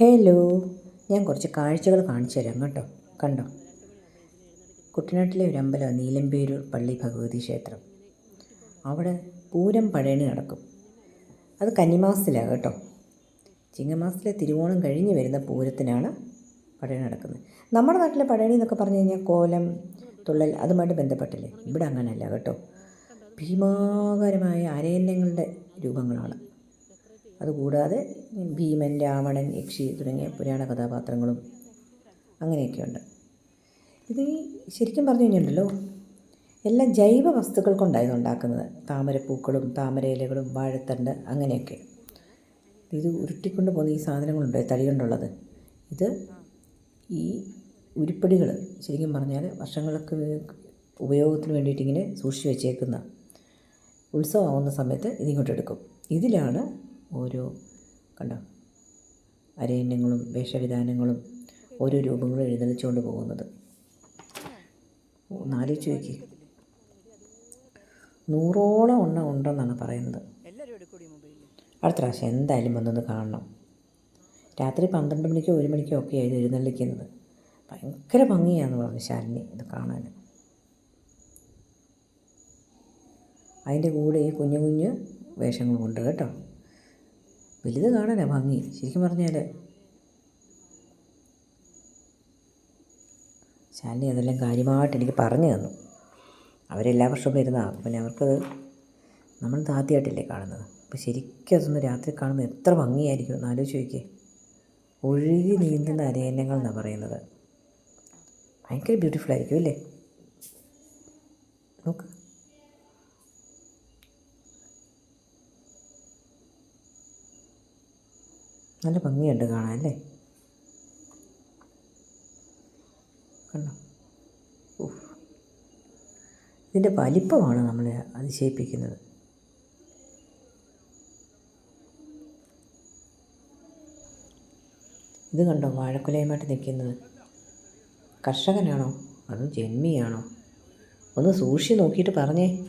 Hello. ഞാൻ കുറച്ച് കാഴ്ചകൾ കാണിച്ചു തരാം കേട്ടോ. കണ്ടോ? കുട്ടനാട്ടിലെ ഒരു അമ്പലം നീലമ്പേരൂർ പള്ളി ഭഗവതി ക്ഷേത്രം. അവിടെ പൂരം പഴയണി നടക്കും. അത് കന്നിമാസത്തിലാണ് കേട്ടോ. ചിങ്ങമാസത്തിലെ തിരുവോണം കഴിഞ്ഞ് വരുന്ന പൂരത്തിനാണ് പഴയണി നടക്കുന്നത്. നമ്മുടെ നാട്ടിലെ പഴയണി എന്നൊക്കെ പറഞ്ഞു കഴിഞ്ഞാൽ കോലം തുള്ളൽ അതുമായിട്ട് ബന്ധപ്പെട്ടില്ലേ? ഇവിടെ അങ്ങനെയല്ല കേട്ടോ. ഭീമാകരമായ അരയന്യങ്ങളുടെ രൂപങ്ങളാണ്. അതുകൂടാതെ ഭീമൻ രാവണൻ യക്ഷി തുടങ്ങിയ പുരാണ കഥാപാത്രങ്ങളും അങ്ങനെയൊക്കെയുണ്ട്. ഇത് ശരിക്കും പറഞ്ഞു കഴിഞ്ഞിട്ടുണ്ടല്ലോ എല്ലാം ജൈവ വസ്തുക്കൾ കൊണ്ടായിരുന്നു ഉണ്ടാക്കുന്നത്. താമരപ്പൂക്കളും താമരയിലകളും വാഴത്തണ്ട് അങ്ങനെയൊക്കെ. ഇത് ഉരുട്ടിക്കൊണ്ട് പോകുന്ന ഈ സാധനങ്ങളുണ്ട്? തടി കൊണ്ടുള്ളത്. ഇത് ഈ ഉരുപ്പടികൾ ശരിക്കും പറഞ്ഞാൽ വർഷങ്ങൾക്ക് ഉപയോഗത്തിന് വേണ്ടിയിട്ട് ഇങ്ങനെ സൂക്ഷിച്ച് വെച്ചേക്കുന്ന ഉത്സവമാവുന്ന സമയത്ത് ഇതിങ്ങോട്ട് എടുക്കും ഇതിലാണ് ഓരോ കണ്ടോ? അരയന്യങ്ങളും വേഷവിധാനങ്ങളും ഓരോ രൂപങ്ങളും എഴുന്നള്ളിച്ചുകൊണ്ട് പോകുന്നത്. ഒന്നാലോചിച്ച് നോക്കി. നൂറോളം എണ്ണം ഉണ്ടെന്നാണ് പറയുന്നത്. അടുത്ത പ്രാവശ്യം എന്തായാലും വന്നൊന്ന് കാണണം. രാത്രി പന്ത്രണ്ട് മണിക്കോ ഒരു മണിക്കോ ഒക്കെ ആയിരുന്നു എഴുന്നള്ളിക്കുന്നത്. ഭയങ്കര ഭംഗിയാന്ന് പറഞ്ഞു ശാലിനി ഇത് കാണാൻ. അതിന്റെ കൂടെ ഈ കുഞ്ഞു കുഞ്ഞു വേഷങ്ങളുമുണ്ട് കേട്ടോ. വലുത് കാണാനാ ഭംഗി ശരിക്കും പറഞ്ഞാൽ ശാലിനി അതെല്ലാം കാര്യമായിട്ട് എനിക്ക് പറഞ്ഞു തന്നു. അവരെല്ലാ വർഷവും വരുന്നതാണ് പിന്നെ അവർക്കത് നമ്മൾ ആദ്യമായിട്ടല്ലേ കാണുന്നത്. അപ്പോൾ ശരിക്കും അതൊന്ന് രാത്രി കാണുമ്പോൾ എത്ര ഭംഗിയായിരിക്കും എന്ന് ആലോചിച്ച് നോക്കിയേ. ഒഴുകി നീന്തുന്ന അരയന്നങ്ങൾ എന്നാണ് പറയുന്നത്. ഭയങ്കര ബ്യൂട്ടിഫുൾ ആയിരിക്കും അല്ലേ? നോക്ക്. നല്ല ഭംഗിയുണ്ട് കാണാൻ അല്ലേ? കണ്ടോ. ഇതിന്റെ വലിപ്പമാണ് നമ്മളെ അതിശയിപ്പിക്കുന്നത്. ഇത് കണ്ടോ? വാഴക്കുലയുമായിട്ട് നിൽക്കുന്നത്. കർഷകനാണോ? അതോ ജന്മിയാണോ? ഒന്ന് സൂക്ഷിച്ച് നോക്കിയിട്ട് പറഞ്ഞേ.